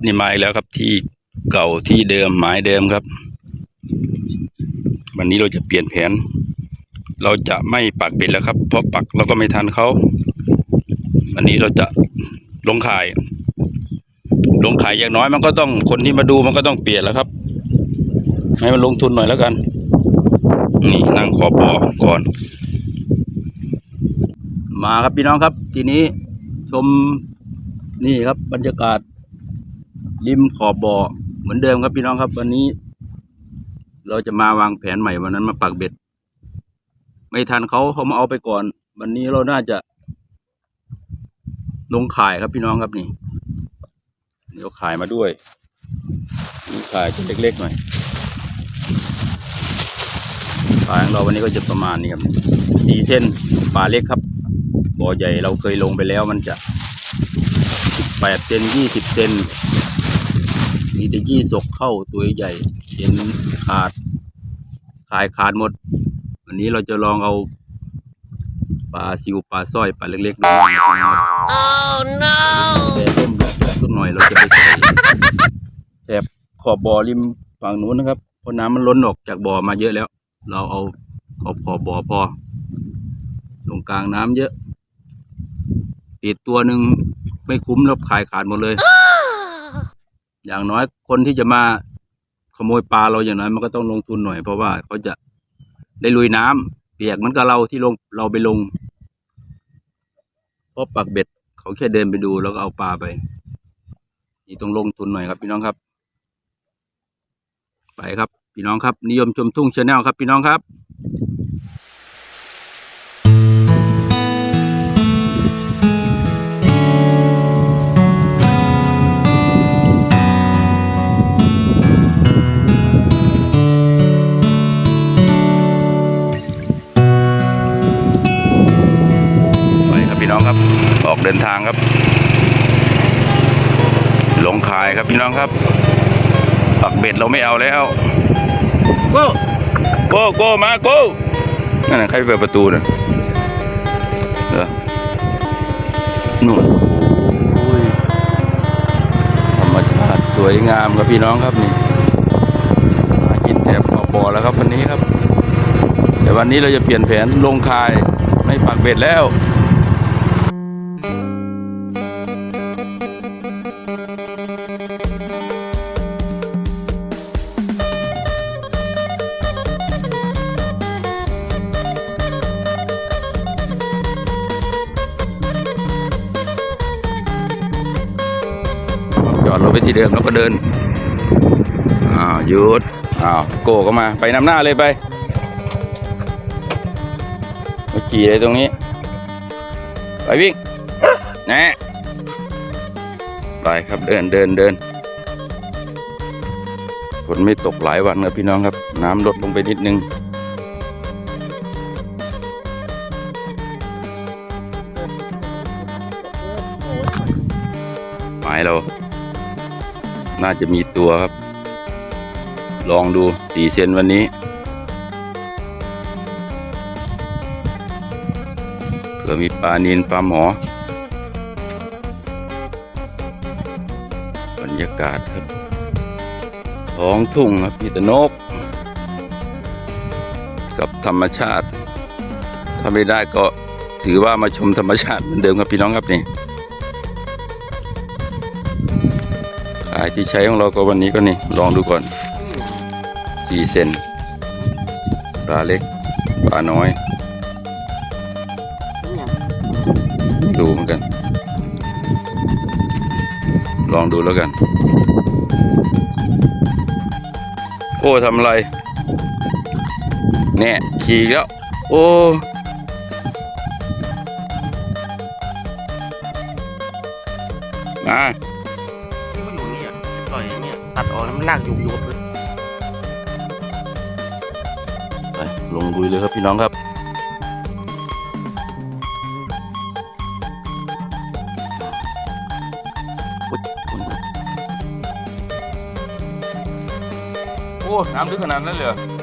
ครับนี่มาอีกแล้วครับที่เก่าที่เดิมหมายเดิมครับ วันนี้เราจะเปลี่ยนแผน เราจะไม่ปักเบ็ดแล้วครับ เพราะปักเราก็ไม่ทันเขาวันนี้เราจะลงขาย ลงขายอย่างน้อยมันก็ต้องคนที่มาดูมันก็ต้องเปลี่ยนแล้วครับ ให้มันลงทุนหน่อยแล้วกัน นี่นั่งขอบอก่อน มาครับพี่น้องครับ ทีนี้ชมนี่ครับบรรยากาศ ริมขอบบ่อเหมือนเดิมครับพี่น้องครับ วันนี้ เราจะมาวางแผนใหม่วันนั้นมาปักเบ็ด ไม่ทันเขาเขามาเอาไปก่อน วันนี้เราน่าจะ ลงขายครับพี่น้องครับนี่เดี๋ยวขายมาด้วยนี่ขายจะเล็กๆหน่อยขายของเราวันนี้ก็จะประมาณนี้ครับสี่เส้นปลาเล็กครับบ่อใหญ่เราเคยลงไปแล้วมันจะแปดเซนยี่สิบเซน มีแต่ยี่สกเข้าตัวใหญ่ เห็นขาด ขายขาดหมด วันนี้เราจะลองเอาปลาซิวปลาสร้อยปลาเล็กๆดูแต่ต้มสักหน่อยเราจะไปใส่แถบขอบบ่อริมฝั่งนู้นนะครับเพราะน้ำมันล้นออกจากบ่อมาเยอะแล้ว เราเอาขอบขอบบ่อพอตรงกลางน้ำเยอะติดตัวหนึ่งไม่คุ้มแล้วขายขาดหมดเลย อย่างน้อยคนที่จะมาขโมยปลาเราอย่างน้อยมันก็ต้องลงทุนหน่อย เพราะว่าเขาจะได้ลุยน้ำเปียกมือนกับเราที่ลงเราไปลงเพราะปักเบ็ด เขาแค่เดินไปดูแล้วก็เอาปลาไป นี่ต้องลงทุนหน่อยครับ พี่น้องครับ ไปครับ พี่น้องครับ นิยมชมทุ่งชาแนลครับ พี่น้องครับางครับ ลงขายครับพี่น้องครับปักเบ็ดเราไม่เอาแล้วโก้โก้โก้มาโก้นั่นน่ะใครเปิดประตูนะเหรอนู่นโอ้ยธรรมชาติสวยงามครับพี่น้องครับนี่มากินแถบขอบบ่อแล้วครับวันนี้ครับ แต่วันนี้เราจะเปลี่ยนแผนลงคายไม่ปักเบ็ดแล้ว ไปที่เดิมแล้วก็เดินอ้าวหยุดอ้าวโก้ก็มาไปนำหน้าเลยไปมาขี่เลยตรงนี้ ไปวิ่งแน่ไปครับเดินเดินเดินฝนไม่ตกหลายวันครับพี่น้องครับ น้ำลดลงไปนิดนึงหมายเรา น่าจะมีตัวครับ ลองดูสี่เซนวันนี้ เผื่อมีปลานินปลาหมอบรรยากาศครับ ท้องทุ่งครับมีแต่นก กับธรรมชาติ ถ้าไม่ได้ก็ถือว่ามาชมธรรมชาติเหมือนเดิมครับพี่น้องครับนี่ายที่ใช้ของเราก็วันนี้ก็นี่ลองดูก่อนสี่เซนปลาเล็กปลาน้อยดูเหมือนกัน ลองดูแล้วกัน โอ้ทำอะไรเนี่ยขี่แล้ว โอ้มา มันลากอยู่อยู่กับพื้นไปลงลุยเลยครับพี่น้องครับ โอ้ น้ำลึกขนาดนั้นเลยเหรอ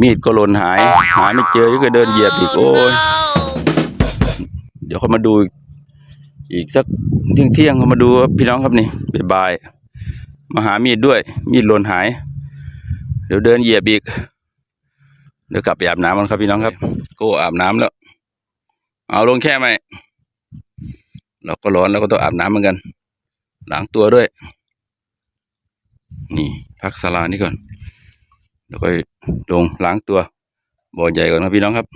มีดก็หล่นหาย หาไม่เจอก็เดินเหยียบอีกโอ้ยเดี๋ยวเขามาดูอีกสักเที่ยงเที่ยงเขามาดูพี่น้องครับนี่บ่ายมาหามีดด้วย มีดหล่นหาย เดี๋ยวเดินเหยียบอีกเดี๋ยวกลับไปอาบน้ำกันครับพี่น้องครับโก็อาบน้ำแล้ว เอาลงแค่ไหมเราก็ร้อนแล้วก็ต้องอาบน้ำเหมือนกันล้างตัวด้วย นี่พักสารานี่ก่อน แล้วก็ลงล้างตัวบ่อใหญ่ก่อนครับพี่น้องครับ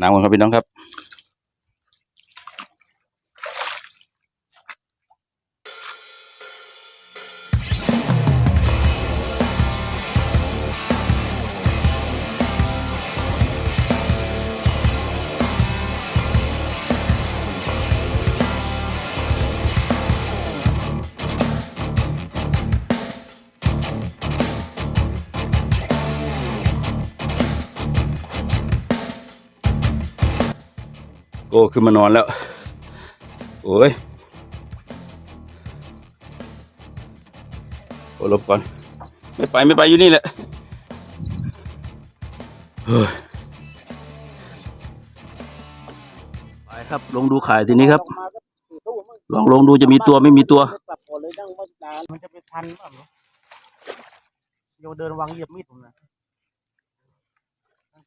น้ำก่อนครับพี่น้องครับ โก้ขึ้นมานอนแล้ว โอ้ยโอ้ลบก่อน ไม่ไปไม่ไปอยู่นี่แหละเฮ้ยไปครับ ลงดูขายทีนี้ครับ ลองลงดูจะมีตัวไม่มีตัวมันจะไปทันป่ะเนาะโยเดินวางเหยียบมีดผมนะ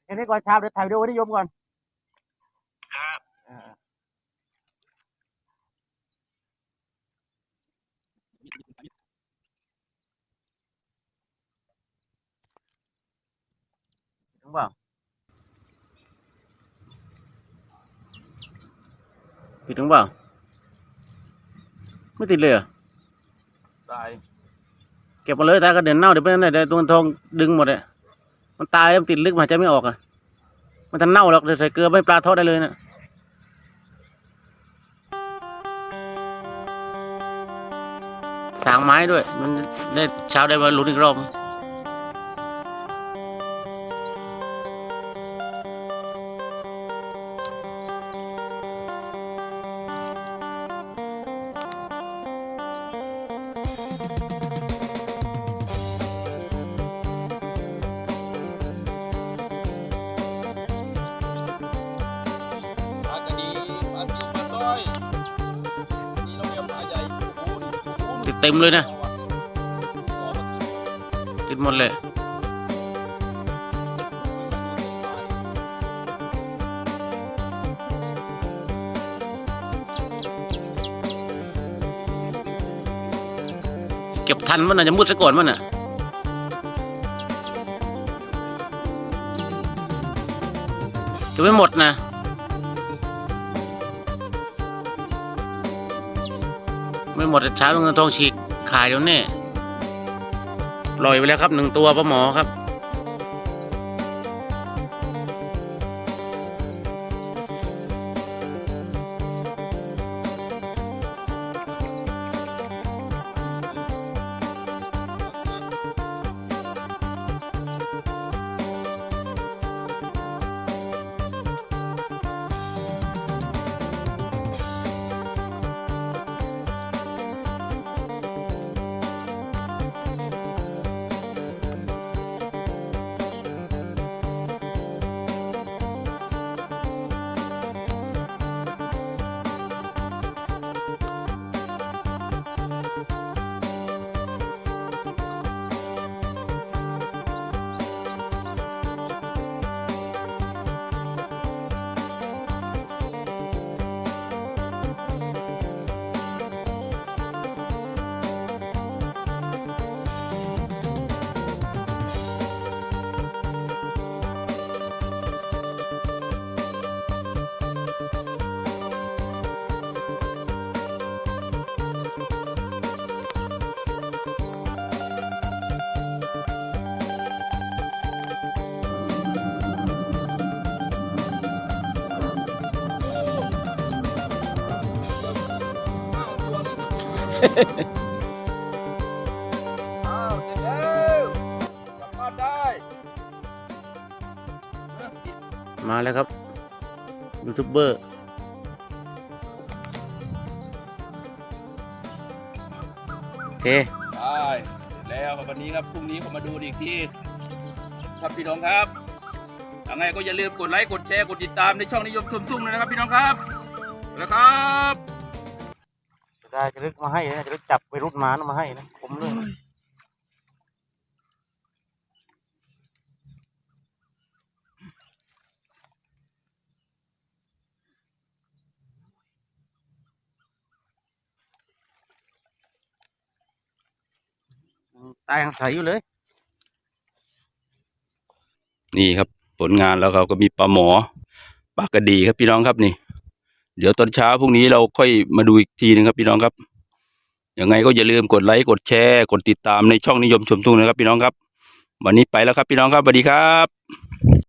แค่นี้ก่อนชาเดี๋ยวถ่ายวิดีโอนิยมก่อน ถึงเปล่าผิดถึงเปล่า ไม่ติดเลยเหรอตายเก็บมาเลยตายก็เดินเน่าเดี๋ยวไปนั่นน่ะเดี๋ยวตัวทองดึงหมดเลยมันตายแล้วมันติดลึกมันหายใจไม่ออกอะ มันจะเน่าหรอกเดี๋ยวใส่เกลือไม่ปลาทอดได้เลยนะสางไม้ด้วย มันได้เช้าได้มาลุ้นอีกรอบ ติดเต็มเลยนะ ติดหมดเลยเก็บทันมันน่ะจะมืดซะก่อนมันน่ะจะไม่หมดนะ ไม่หมดแต่เช้าลงเงินทองฉีกขายเดี๋ยวนี้ปล่อยไปแล้วครับหนึ่งตัวป้าหมอครับ อ้าวเสร็จแล้วกลับบ้านได้มาแล้วครับยูทูบเบอร์โอเคได้เสร็จแล้วครับวันนี้ครับพรุ่งนี้ผมมาดูอีกทีครับพี่น้องครับยังไงก็อย่าลืมกดไลค์กดแชร์กดติดตามในช่องนิยมชมทุ่งด้วยนะครับพี่น้องครับแล้วครับ ได้จะลึกมาให้นะจะลึกจับไปรุดหมานะมาให้นะผมเลยตายยังใสอยู่เลย นี่ครับ ผลงานแล้วเราก็มีปลาหมอปลากระดีครับพี่น้องครับนี่ เดี๋ยวตอนเช้าพรุ่งนี้เราค่อยมาดูอีกทีนึงครับ พี่น้องครับยังไงก็อย่าลืมกดไลค์กดแชร์ กดติดตามในช่องนิยมชมทุ่งนะครับ พี่น้องครับ วันนี้ไปแล้วครับพี่น้องครับสวัสดีครับ